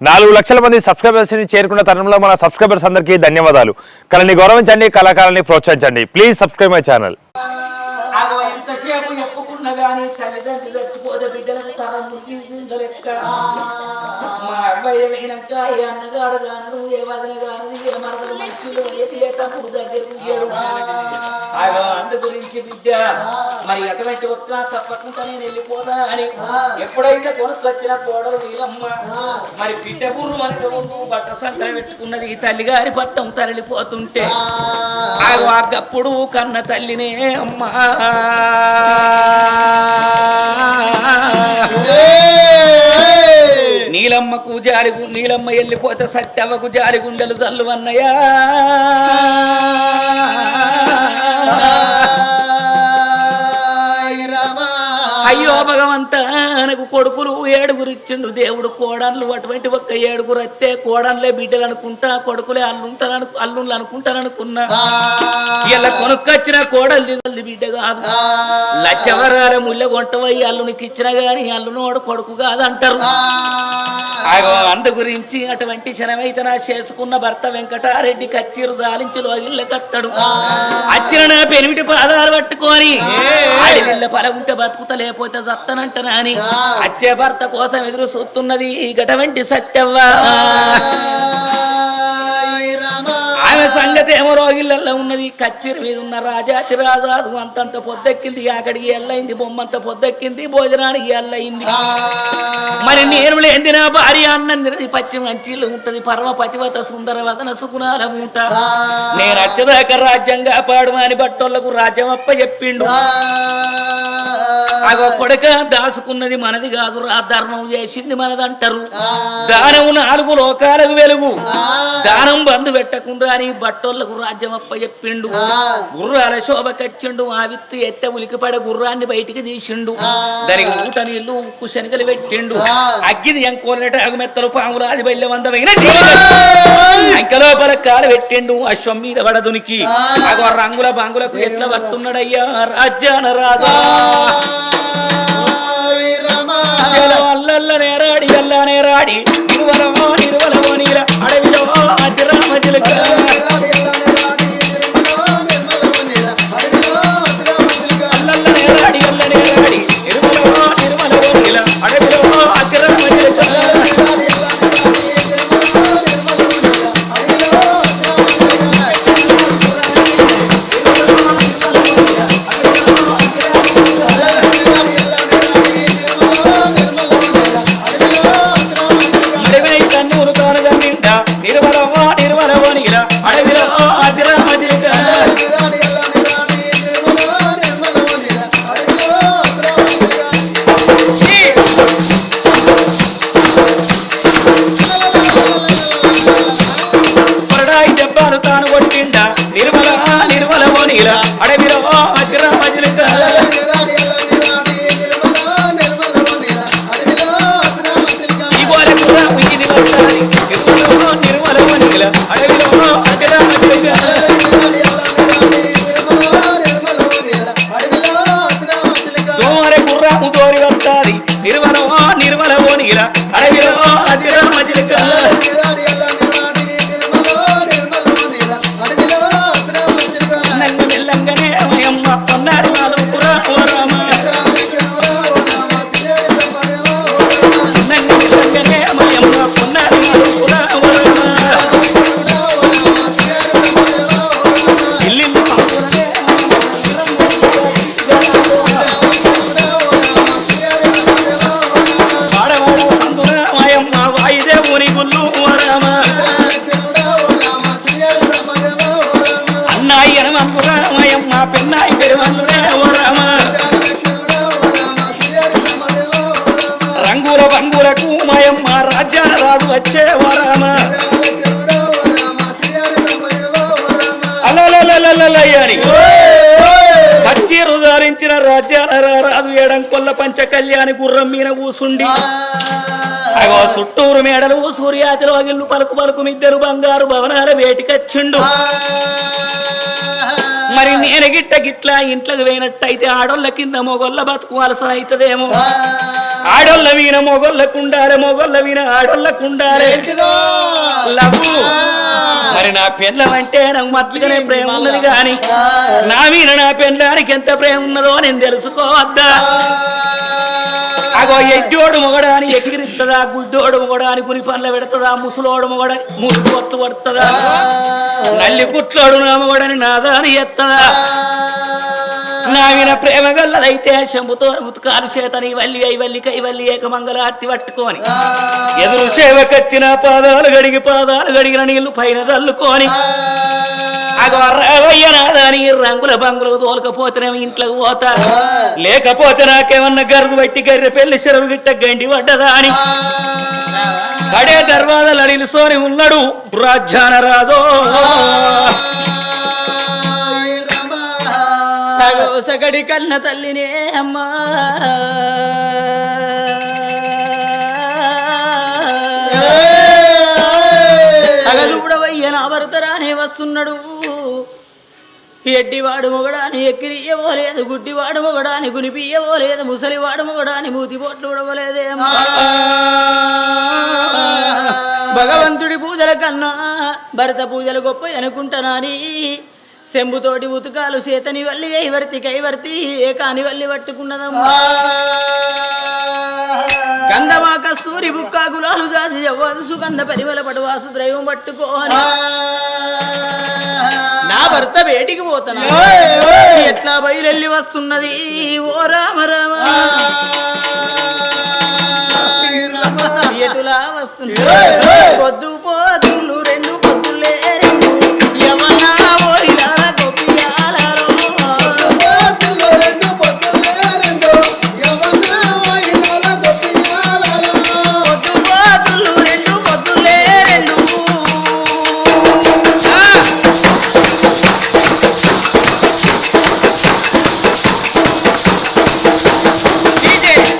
నాలుగు లక్షల మంది సబ్స్క్రైబర్స్ని చేరుకున్న తరుణంలో మన సబ్స్క్రైబర్స్ అందరికీ ధన్యవాదాలు. కళని గౌరవించండి కళాకారాన్ని ప్రోత్సహించండి. ప్లీజ్ సబ్స్క్రైబ్ మై ఛానల్ అగో ఎంతసేపు ఏ అన్నగాడు గాను ఏ వదిన గాను ఏ మరదలు మంచిలో ఏ ఏ తమ్ముడు దగ్గర అందు గురించి బిడ్డ మరి అటువంటి ఒక్క తప్పకుండా నేను వెళ్ళిపోతా అని ఎప్పుడైతే కొనుక్కొచ్చిన కోడలు నీలమ్మ మరి బిడ్డ బుర్రు మనకు బట్ట సంతరం పెట్టుకున్నది ఈ తల్లిగారి పట్టం తరలిపోతుంటే. ఆగో అగ్గప్పుడు కన్న తల్లినే అమ్మా. నీలమ్మకు జారి నీలమ్మ వెళ్ళిపోతే సత్యవకు జారి గుండెలు జల్లు అన్నయ్యా. না అయ్యో భగవంత నాకు కొడుకులు ఏడుగురు ఇచ్చిండు. దేవుడు కోడన్లు అటువంటి ఒక్క ఏడుగురు అత్తే కోడన్లే బిడ్డలు అనుకుంటా కొడుకులే అల్లుంటాను అల్లుళ్ళు అనుకుంటాను అనుకున్నా. ఇలా కొనుక్కొచ్చిన కోడలు దిగల్ది బిడ్డ కాదు. లచ్చవరాల ముళ్ళ కొంటవయ్యి అల్లునికి ఇచ్చిన గాని అల్లునోడు కొడుకు కాదంటారు. అందు గురించి అటువంటి క్షణమైతే నా చేసుకున్న భర్త వెంకటారెడ్డి కచ్చిరు దాలించి లోగిళ్ళ కత్తడు. అచ్చిన నా పెనిమిటి పాదాలు పట్టుకొని ఆడివిల్ల పలగుంటే బతుకుత లేకపోతే సత్తనంటనా అని అచ్చే భర్త కోసం ఎదురు చూస్తున్నది గటవంటి సత్యవ్వా? సంగతి ఏమో రోగిళ్ళల్లో ఉన్నది. కచ్చిరి మీద ఉన్న రాజాతి రాజాసు అంతంత పొద్దెక్కింది. అక్కడికి ఎల్లయింది బొమ్మంత పొద్దెక్కింది. భోజనానికి ఎల్లయింది మరి నేను లేని నా భార్య అన్నం తినది. పచ్చి మంచిలు ఉంటది. పరమ పతివత సుందర వదన సుగుణాల మూట. నేను వచ్చేదాకా రాజ్యం కాపాడు అని బట్టోళ్ళకు రాజ్యం అప్ప చెప్పిండు అగో కొడక దాసుకున్నది మనది కాదు. రా ధర్మం చేసింది మనదంటారు. దానం నాలుగు లోకాలకు వెలుగు. దానం బంధు పెట్టకుండా అని బట్టోళ్ళకు రాజ్యం అప్ప చెప్పిండు గుర్రాల శోభ కచ్చిండు. ఆ విత్తు ఎత్త ఉలికిపడ గుర్రాన్ని బయటికి తీసిండు. దానికి ఊట నీళ్ళు ఉక్కు శనగలు పెట్టిండు. అగ్గిది ఎంకోలట అగుమెత్తలు పాములు అది బయలు వందమైన అంకెలోపల కాలు పెట్టిండు. అశ్వం మీద వడదునికి అగో రంగుల బాంగులకు ఎట్లా వస్తున్నాడయ్యా రాజ్యాన రాజా. అల్లల్ల నేరాడి అల్లా నేరాడి నిరువలమో Ela me fazia, ela me fazia, ela. తాను కొట్టిండ నిర్మల రాజు ఏడం కొల్ల పంచ కళ్యాణి గుర్రం మీద కూసుండి. అగో చుట్టూరు మేడలు సూర్యాతిలో గిల్లు పలుకు పలుకు మిద్దరు బంగారు భవనాల వేటికచ్చిండు. మరి నేను గిట్ట గిట్లా ఇంట్లోకి పోయినట్టయితే ఆడోళ్ళ కింద మొగోళ్ళ బతుకు వలస అవుతుందేమో. ఆడోళ్ళ వీణ మొగోళ్ళకుండారే మొగోళ్ళ వీణ ఆడోళ్ళకుండారే లవ్వు. మరి నా పెళ్ళమంటే నాకు మత్తుగానే ప్రేమ ఉన్నది గాని నా వీణ నా పెళ్ళానికి ఎంత ప్రేమ ఉన్నదో నేను తెలుసుకోవద్దా? అగో ఎడ్డోడు మొగడాని ఎగిరిత్తదా గుడ్డోడు మొగడాని గురి పనుల పెడతదా ముసలోడు మొగడని మురుగు కొట్టు పడుతుందా నల్లి కుట్లోడు నా మొగడని నాదాని ఎత్తదా? నావిన ప్రేమ గల్లదైతే శంభుతో ఉతుకాలు చేతని వల్లి అయి వల్లి కై వల్లి ఏకమంగళ అట్టి పట్టుకొని. ఎదురు సేవకచ్చిన పాదాలు గడిగి పాదాలు గడిగిన నీళ్ళు పైన తల్లుకొని నాదాని రంగుల బంగులు తోలకపోతేనే ఇంట్లోకి పోతా. లేకపోతే నాకేమన్నా గరుగు బట్టి గర్రె పెళ్ళి చెరువు గిట్ట గండి పడ్డదా అని కడే దర్వాజలు అడిలిసోని ఉన్నాడు రాజ్యాన రాదో సగడి కన్న తల్లినే అమ్మా. అగదుడవయ్య నా భర్తరానే వస్తున్నాడు. ఎడ్డివాడు మొగడాని ఎక్కిరియవో లేదు గుడ్డివాడు మొగడాని గునిపియవో లేదు ముసలివాడు మొగడాని మూతిపోట్లు ఉడవలేదే అమ్మా. భగవంతుడి పూజల కన్నా భరత పూజలు గొప్ప అనుకుంటున్నాని శంభుతోటి ఉతుకాలు చేతని వల్లి ఐవర్తి కైవర్తి ఏకాని వల్లి పట్టుకున్నదమ్మా. గంధమా కస్తూరి బుక్క గులాలు జాతి యవ్వదు సుగంధ పరిమళ పడువాసు ద్రైవం పట్టుకోని నా భర్త వేటికి పోతున్నా ఎట్లా బయలెల్లి వస్తున్నది? ఓ రామ రామ. ఎటులా వస్తుంది పొద్దు పోతులు అయ్యో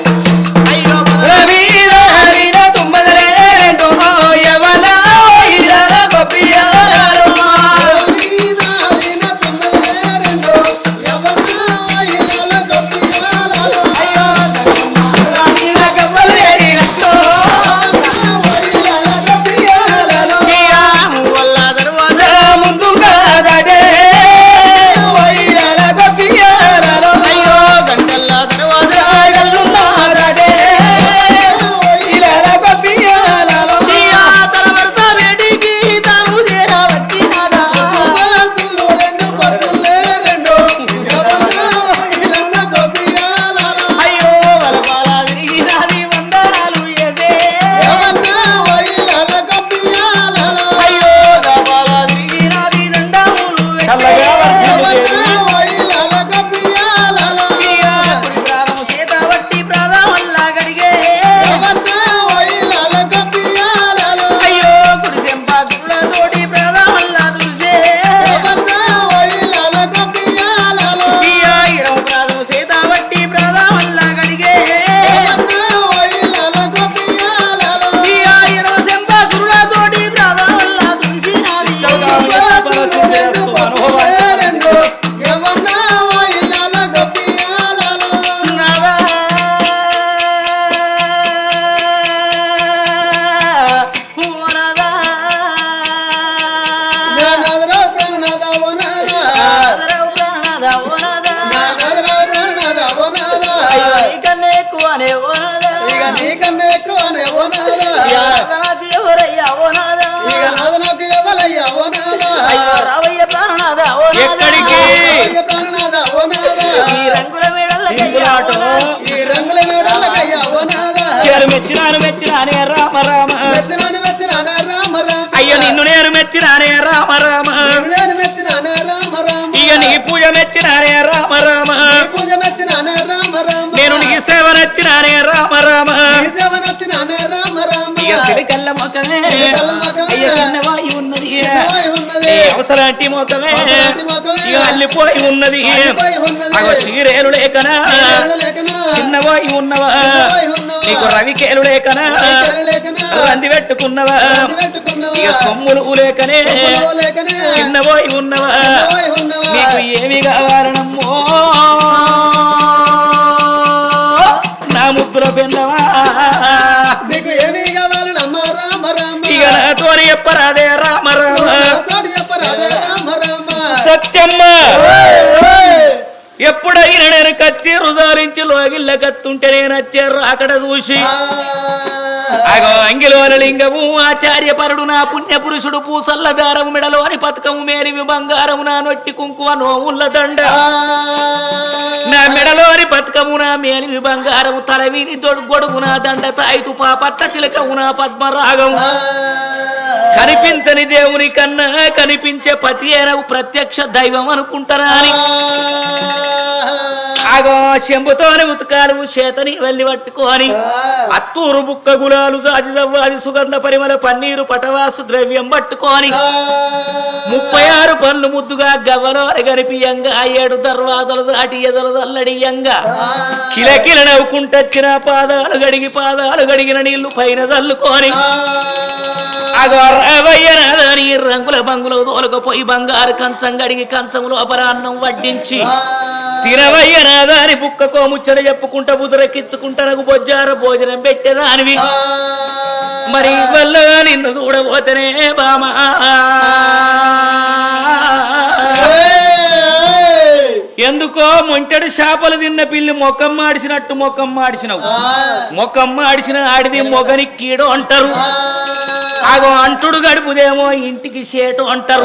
నేను మెచ్చినానే రామ రామ. రామ రామ. ఇక నీ పూజ మెచ్చినానే రామ రామ. నీ పూజ మెచ్చినానే రామ రామ. నేను నీ సేవ నచ్చినానే రామ రామ. ఇక సిరికల్ల మొఖమే. అయ్య చిన్నవాయి ఉన్నది అవసరాంటి మొఖమే. అల్లిపోయి ఉన్నది. అగో సీరేలు లేకనా. చిన్నవాయి ఉన్నవా. నీకు రవికేలు లేకనా. రంది పెట్టుకున్నవా. ఇక సొమ్ములు లేకనే చిన్నవాయి ఉన్నవా. నీకు ఏమి కావాలనమ్మో చెప్పరాదే రామరామ. సత్యమ్మ. ఎప్పుడైనా నేను కచ్చి రుజాలించి లోగిళ్ళ కత్తుంటే నేను వచ్చే అక్కడ చూసి. అగో అంగిలోన లింగము ఆచార్య పరుడు నా పుణ్య పురుషుడు పూసల్ల దారము మెడలోని పతకము మేరివి బంగారము నా నొట్టి కుంకుమ నోముల దండ! నా మెడలోని పతకము నా మేలివి బంగారము తలవిని తొడు గొడుగు నా దండ తాయితు పాపట్ల తిలకము నా పద్మరాగం ఆ! కనిపించని దేవుని కన్నా కనిపించే పతి అయినవు ప్రత్యక్ష దైవం అనుకుంటారా అని ఆగో చెంబుతోని ఉతకాలు చేతని వెళ్ళి పట్టుకొని. అత్తూరు బుక్క గులాలు జాజి జవ్వాది సుగంధ పరిమళ పన్నీరు పటవాసు ద్రవ్యం పట్టుకొని. ముప్పై ఆరు పనులు ముద్దుగా గవ్వలో గనిపియంగా ఏడు దర్వాదలు దాటి ఎదరు దల్లడియంగా కిలకిల నవ్వుకుంటొచ్చిన పాదాలు గడిగి పాదాలు గడిగిన నీళ్ళు పైన రవయ్యనదని రంగుల బంగులో తోలుకపోయి బంగారు కంచం గడిగి కంచంలో అపరాన్నం వడ్డించి. తినవయ్యనాదాని బుక్కకో ముచ్చట చెప్పుకుంటా బుదరకిచ్చుకుంటా నాకు బొజ్జార భోజనం పెట్టేదానివి. మరి వల్ల నిన్ను చూడబోతేనే బామా. ఎందుకో మొంటెడు చేపలు తిన్న పిల్లి మొఖం మాడిసినట్టు మొఖం మాడిసినవు మొఖం మాడిసిన ఆడిది మొగని కీడు అంటారు. ఆగో అంటుడు గడుపుదేమో ఇంటికి సేటు అంటారు.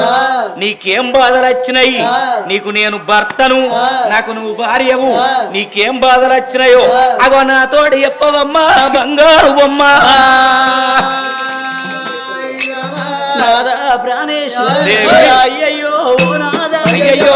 నీకేం బాధలు వచ్చినాయి నీకు నేను భర్తను. నాకు నువ్వు భార్యవు. నీకేం బాధలు వచ్చినాయో అగో నాతోడు చెప్పవమ్మా బంగారు బొమ్మ. ప్రాణేశ్వర. అయ్యయ్యో అయ్యయ్యో.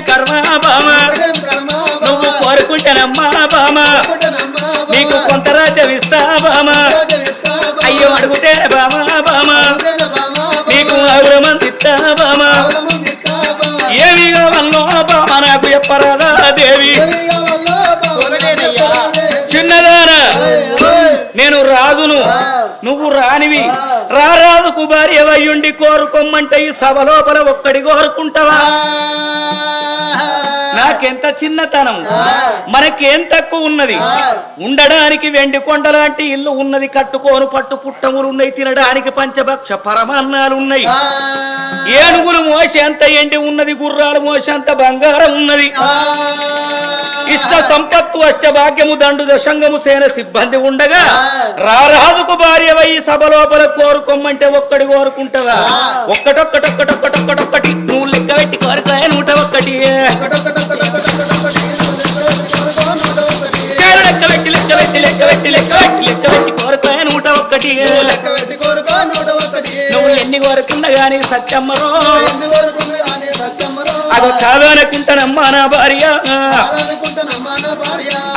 కర్మ బామా. నువ్వు కోరుకుంటానమ్మా బామా. నీకు కొంత రాజ్యం ఇస్తా బామా. అయ్యో అడుగుతే బామా బామా. నీకు ఆవిడ మంది ఇస్తా బామా ఏమి కావాలో బామా నాకు చెప్పరాదా దేవి? చిన్నదానా. నేను రాజును. నువ్వు రానివి. రారాజుకు భార్య వయ్యుండి కోరుకోమ్మంటే ఈ సభ లోపల ఒక్కడి కోరుకుంటావా? నాకెంత చిన్నతనం మనకేం తక్కువ ఉన్నది? ఉండడానికి వెండి కొండ లాంటి ఇల్లు ఉన్నది కట్టుకోను పట్టు పుట్టములు ఉన్నాయి తినడానికి పంచభక్ష పరమాన్నాలు ఉన్నాయి ఏనుగులు మోసి అంత ఎండి ఉన్నది గుర్రాలు మోసి అంత బంగారం ఉన్నది. ఇష్ట సంపత్తు అష్టభాగ్యము దండు దశంగము సేన సిబ్బంది ఉండగా రారాజుకు భార్య వై సభ లోపల కోరుకోమ్మంటే ఒక్కడి కోరుకుంటావా? ఒక్కటొక్కటొక్కటొక్కటొక్కటొక్కటి నువ్వు లెక్క పెట్టి కోరుకాయ నూట ఒక్కటి. లెక్క పెట్టి లెక్క పెట్టి లెక్క పెట్టి లెక్క పెట్టి లెక్క పెట్టి కోరుకాయ నూట ఒక్కటి. నువ్వు ఎన్ని కోరుకున్నా గాని సత్యమ్మరో అగో కాదనుకుంటానమ్మా నా భార్య.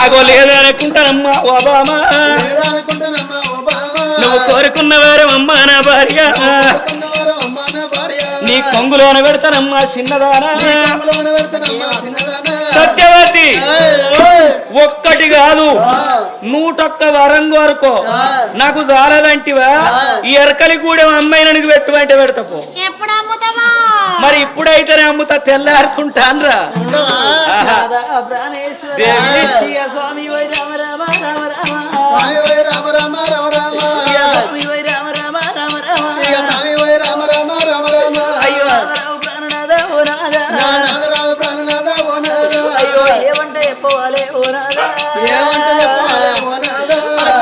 అగో లేదనుకుంటానమ్మా ఓబామా నువ్వు కోరుకున్న వారమమ్మా నా భార్య. నీ కొంగులోన పెడతానమ్మా చిన్నదానా. సత్యవతి. ఒక్కటి కాదు. నూటొక్క వరం కోరుకో నాకు జాలదంటివా? ఈ ఎరకలి కూడా అమ్మాయిననికి పెట్టమంటే పెడతాపో మరి ఇప్పుడైతేనే అమ్ముతా తెల్లారుతుంటాన్రా. స్వామి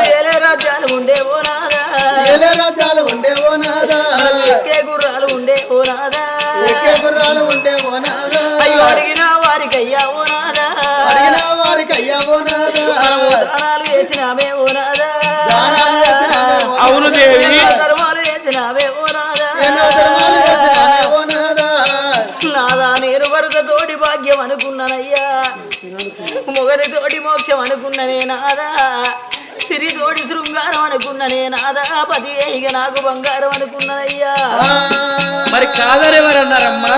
ఏలే రాజ్యాలు ఉండేవో నాదా ఏలే రాజ్యాలు ఉండేవో నాదా గుర్రాలు ఉండేవో నాదా ఎక్కే గుర్రాలు అవును దేవి ధర్మాలు నాదా నాదా నేను వరద తోడి భాగ్యం అనుకున్నానయ్యా మొగని తోటి మోక్షం అనుకున్ననే నాదా సిరి తోటి శృంగారం అనుకున్ననే నాదా పది ఇక నాకు బంగారం అనుకున్నదయ్యా. మరి కాదని ఎవరన్నారమ్మా?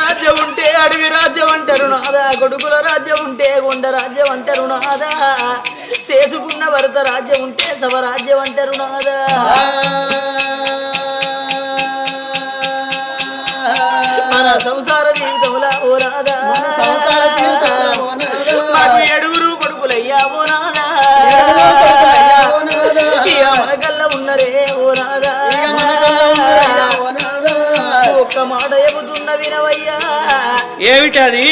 రాజ్యం ఉంటే అడవి రాజ్యం అంటారు నాదా. కొడుకుల రాజ్యం ఉంటే కొండ రాజ్యం అంటారు నాదా. చేసుకున్న భరత రాజ్యం ఉంటే సవరాజ్యం అంటారు నాదా. మన సంసార ఉన్నదే ఓ ఒక్క వినవయ్యా. ఏమిటది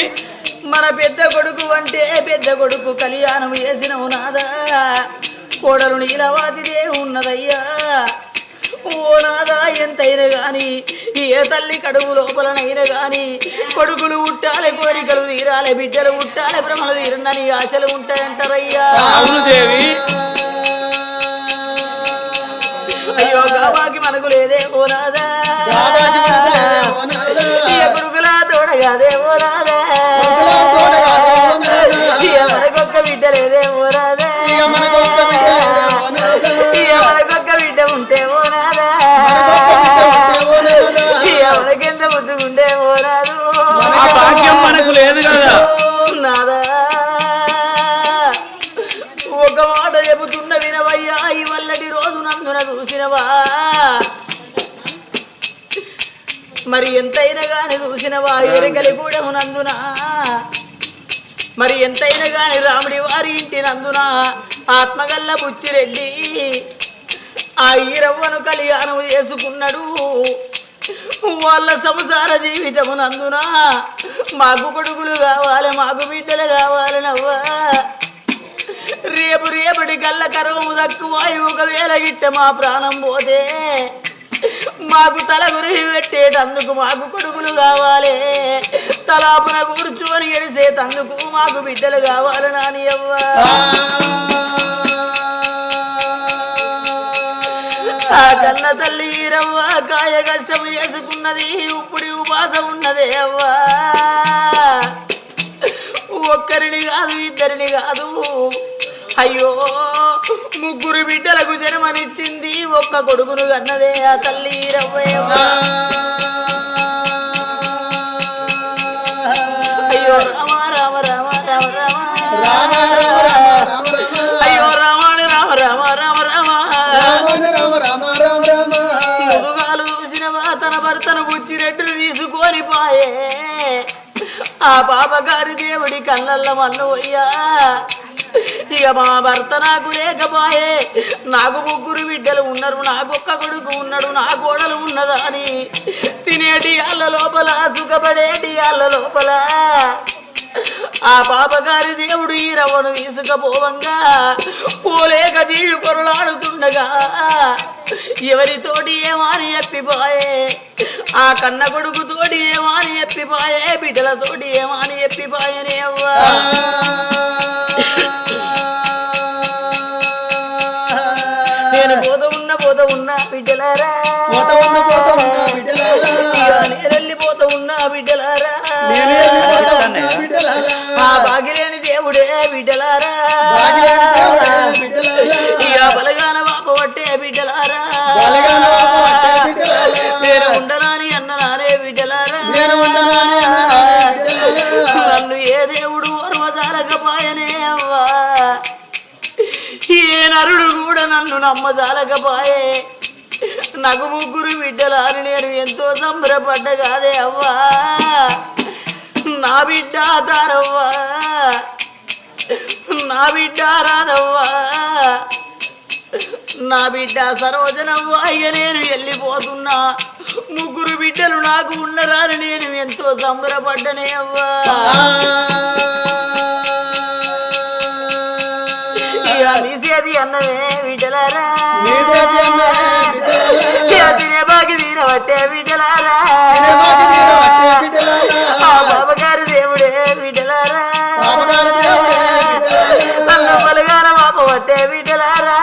మన పెద్ద కొడుకు అంటే పెద్ద కొడుకు కళ్యాణం చేసినవు నాదా కోడలు నీలవాదిదే ఉన్నదయ్యా. ఓ నాదా ఎంతైనా గాని ఏ తల్లి కడుపు లోపలనైనా గాని కొడుకులు ఉట్టాలి కోరికలు తీరాలి బిడ్డలు ఉట్టాలి భ్రమలు తీరనని ఆశలు ఉంటాయంటారయ్యా. దేవి అయ్యో గాబాకి మనకు లేదే ఓ నాదా తోడగాదే ఓ నాదా మనకొక్క బిడ్డ లేదే ఓ భాగ్యం మనకు లేదు కదా. నాదా. ఒక మాట చెబుతున్న వినవయ్యా ఈ వల్లటి రోజు నందున చూసినవా? మరి ఎంతైనా గాని చూసినవా ఎరకలి కూడా నందున? మరి ఎంతైనా గాని రాముడి వారి ఇంటి నందున? ఆత్మగల్ల బుచ్చిరెడ్డి ఆ ఈరవ్వను కళ్యాణం చేసుకున్నాడు. వాళ్ళ సంసార జీవితము నందున? మాకు కొడుకులు కావాలి మాకు బిడ్డలు కావాలి నవ్వా? రేపు రేపటి కళ్ళ కరువు తక్కువ ఒకవేళ గిట్ట మా ప్రాణం పోతే మాకు తల గురి పెట్టేటందుకు మాకు కొడుకులు కావాలి. తలాపున కూర్చొని ఎడిసేటందుకు మాకు బిడ్డలు కావాలి నాని అవ్వా. ఆ కన్న తల్లి అవ్వ కాయ కష్టం వేసుకున్నది ఇప్పుడు ఉపాస ఉన్నదే అవ్వా. ఒక్కరిని కాదు ఇద్దరిని కాదు. అయ్యో ముగ్గురు బిడ్డలకు జన్మనిచ్చింది ఒక్క కొడుకును కన్నదే ఆ తల్లి రవ్వయ్యవ్వ. అయ్యో రామ రామ రామ రామ రామ రామ. తన భర్తను బుచ్చిరెడ్డును తీసుకొని పాయే. ఆ పాపగారి దేవుడి కళ్ళల్ల మన్నువయ్యా ఇక మా భర్త నాకు లేకపోయే. నాకు ముగ్గురు బిడ్డలు ఉన్నారు నాకొక్క కొడుకు ఉన్నాడు నా కోడలు ఉన్నదా అని తినేటి అల్ల లోపల సుఖపడేటి అల్ల లోపల. ఆ పాపగారి దేవుడు ఈ రవ్వను తీసుకపోవంగా. పోలేక జీవి పొరలాడుతుండగా. ఎవరితోటి ఏమాని ఎప్పిపోయే ఆ కన్న కొడుకు తోటి ఏమాని ఎప్పిపోయే బిడ్డలతోటి ఏమాని ఎప్పిపోయనే అవ్వా? నేను పోత ఉన్న పోత ఉన్న బిడ్డలారా. పోత ఉన్న పోత ఉన్న బిడ్డలారా. నేను వెళ్ళిపోత ఉన్న బిడ్డలారా. బాగిలేని దేవుడే బిడ్డలారా. బలగాన బాప పట్టే బిడ్డలారా. నేను ఉండరాని అన్న నానే బిడ్డలారా. నన్ను ఏ దేవుడు అరువదాలకపాయనే అవ్వా. ఏ నరుడు కూడా నన్ను నమ్మజాలకపాయే. నాకు ముగ్గురు బిడ్డలారి నేను ఎంతో సంబరపడ్డ కాదే అవ్వా. నా బిడ్డ తారవ్వా నా బిడ్డ రాదవ్వా నా బిడ్డ సరోజనవ్వా. ఇక నేను వెళ్ళిపోతున్నా. ముగ్గురు బిడ్డలు నాకు ఉన్నరాని నేను ఎంతో సంబరపడ్డనే అవ్వా. తీసేది అన్నదే బిడ్డలారా. తినే బాకి వట్టే బిడ్డలారా బాబగారు దేవుడే బిడ్డలారా నన్ను పలుగాన బాబు వట్టే బిడ్డలారా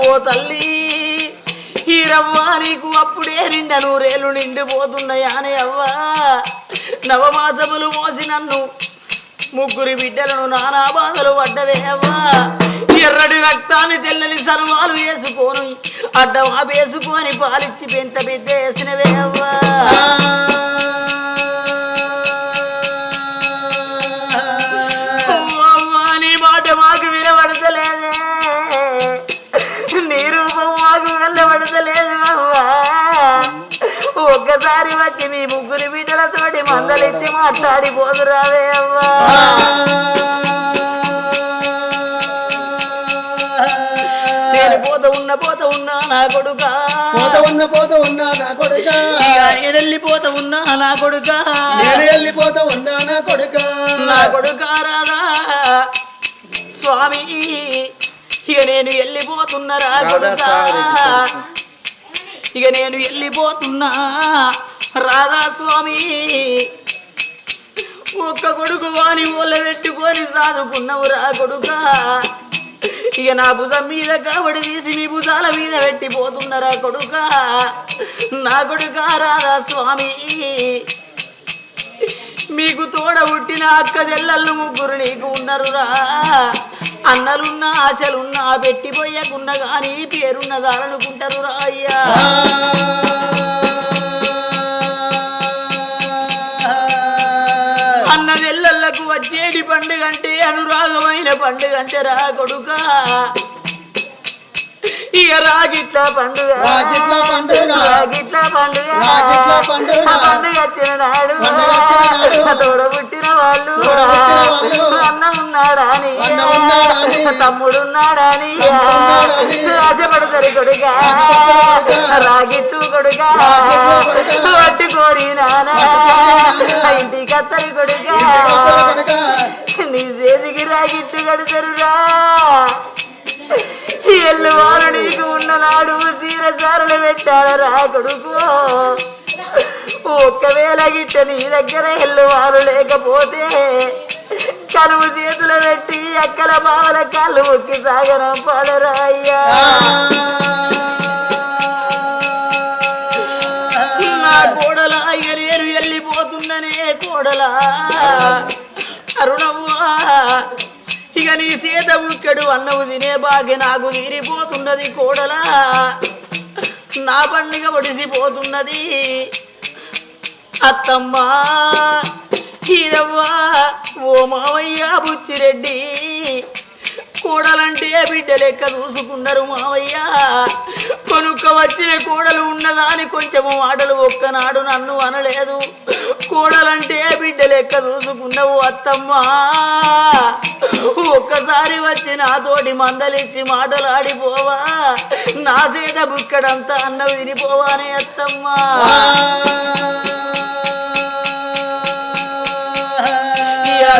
ఓ తల్లి హీరవ్వా నీకు అప్పుడే నిండ నూరేళ్ళు నిండిపోతున్నాయానే అవ్వా. నవమాసములు మోసి నన్ను ముగ్గురు బిడ్డలను నానా బాధలు పడ్డవేవా ఎర్రడి ఎర్రటి రక్తాన్ని తెల్లని సర్వాలు వేసుకొని అడ్డమా వేసుకొని పాలిచ్చి పెంట బిడ్డ వేసినవే ఒక్కసారి మందలిచ్చి మాట్లాడిపోదురావే అవ్వా. నేను పోత ఉన్న పోత ఉన్నా నా కొడుకా. పోత ఉన్న పోత ఉన్నా నా కొడుక. నేను వెళ్ళిపోత ఉన్నా నా కొడుకా. నేను వెళ్ళిపోత ఉన్నా నా కొడుక. నా కొడుకా రాదా స్వామి ఇక నేను వెళ్ళిపోతున్నరా కొడుకా. ఇక నేను వెళ్ళిపోతున్నా. రాధాస్వామి ఒక్క కొడుకు వాని ఒళ్ళ పెట్టుకొని సాదుకున్నావు రా కొడుక. ఇక నా భుజం మీద కాబడి తీసి మీ భుజాల మీద పెట్టిపోతున్నారా కొడుక. నా కొడుక రాధా స్వామి మీకు తోడ పుట్టిన అక్క చెల్లెళ్ళు ముగ్గురు నీకు ఉన్నరురా అన్నలున్న ఆశలున్న పెట్టిపోయకున్న కానీ పేరున్నదారనుకుంటారు రా అయ్యా. అన్న చెల్లెళ్ళకు వచ్చేటి పండుగ అంటే అనురాగమైన పండుగ అంటే రా కొడుకా. ఇక రాగిట్ల పండుగ రాగిట్ల పండుగ. రాగిట్ల పండుగ రాగిట్ల పండుగ. వచ్చిన నాడు. తోడ పుట్టిన వాళ్ళు. అన్న ఉన్నాడా అని. తమ్ముడు ఉన్నాడా అని. ఆశపడతారు కొడుక. రాగిట్టు కొడుక కొడుకా. పట్టుకోరి నానా. ఇంటికి అత్తరి కొడుక కొడుక నీ చేతికి రాగిట్టు కడతారురా ఎల్లు వారు నీకు ఉన్ననాడు సీరసారలు పెట్టాలరా కొడుకు? ఒక్కవేళ గిట్ట నీ దగ్గర ఎల్లు వారు లేకపోతే కలువు చేతులు పెట్టి అక్కల బావల కాళ్ళు ఒక్కి సాగరం పడరా అయ్యా. నా కోడలా ఇక నేను వెళ్ళిపోతున్ననే కోడలా. అరుణవ్వా ఇక నీ సీత ఉక్కడు అన్నవు తినే బాగా నాకు తీరిపోతున్నది కోడలా. నా పండుగ ఒడిసిపోతున్నది అత్తమ్మా హీరవ్వా ఓ మావయ్య బుచ్చిరెడ్డి. కోడలంటే బిడ్డ లెక్క చూసుకున్నారు మావయ్య? కొనుక్క వచ్చిన కోడలు ఉన్నదా అని కొంచెము మాటలు ఒక్కనాడు నన్ను అనలేదు. కోడలంటే బిడ్డ లెక్క చూసుకున్నావు అత్తమ్మా? ఒక్కసారి వచ్చి నాతోటి మందలిచ్చి మాటలాడిపోవా? నా చేత బుక్కడంతా అన్నవి తినిపోవానే అత్తమ్మా.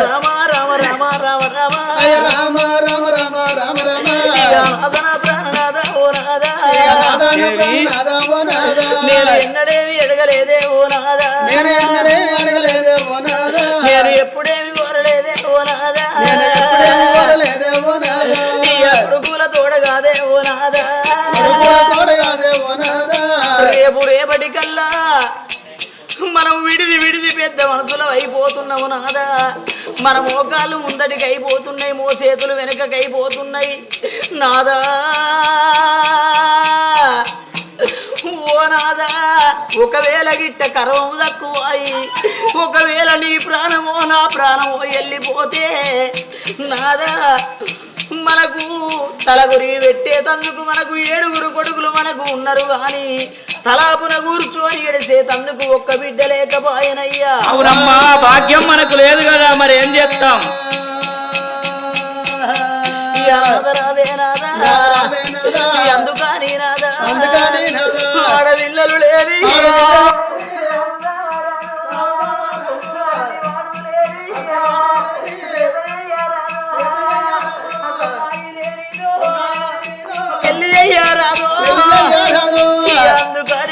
రామ రామ రామ రామ రామ. రామ. నేను ఎన్నడేమి ఎడగలేదే ఓ నాద. నేను ఎన్నడేమి అడగలేదే ఓ నాదా. నేను ఎప్పుడేమి కోరలేదే ఓ నాద. నేను ఎప్పుడేమి కోరలేదే ఓ నాదా. ఇయ కొడుకుల తోడగాదే ఓ నాద. కొడుకుల తోడగాదే ఓ నాదా. రేపు రేపటి కల్లా మనం విడిది విడిది పెద్ద మనసులో అయిపోతున్నాము నాదా. మన మోకాళ్ళు ముందటికి అయిపోతున్నాయి మో చేతులు వెనుకకి అయిపోతున్నాయి నాదా. ఓ నాదా ఒకవేళ గిట్ట కరవము తక్కువాయి ఒకవేళ నీ ప్రాణమో నా ప్రాణమో వెళ్ళిపోతే నాదా? మనకు తలగురి పెట్టేతందుకు మనకు ఏడుగురు కొడుకులు మనకు ఉన్నారు గాని తలాపున కూర్చొని ఎడిసేతందుకు ఒక్క బిడ్డ లేకపోయనయ్యా. అవునమ్మా భాగ్యం మనకు లేదు కదా మరి ఏం చేస్తాం? రావే ఆడపిల్లలు లేని పెళ్ళి అయ్యారాదో రాదు. అందుకని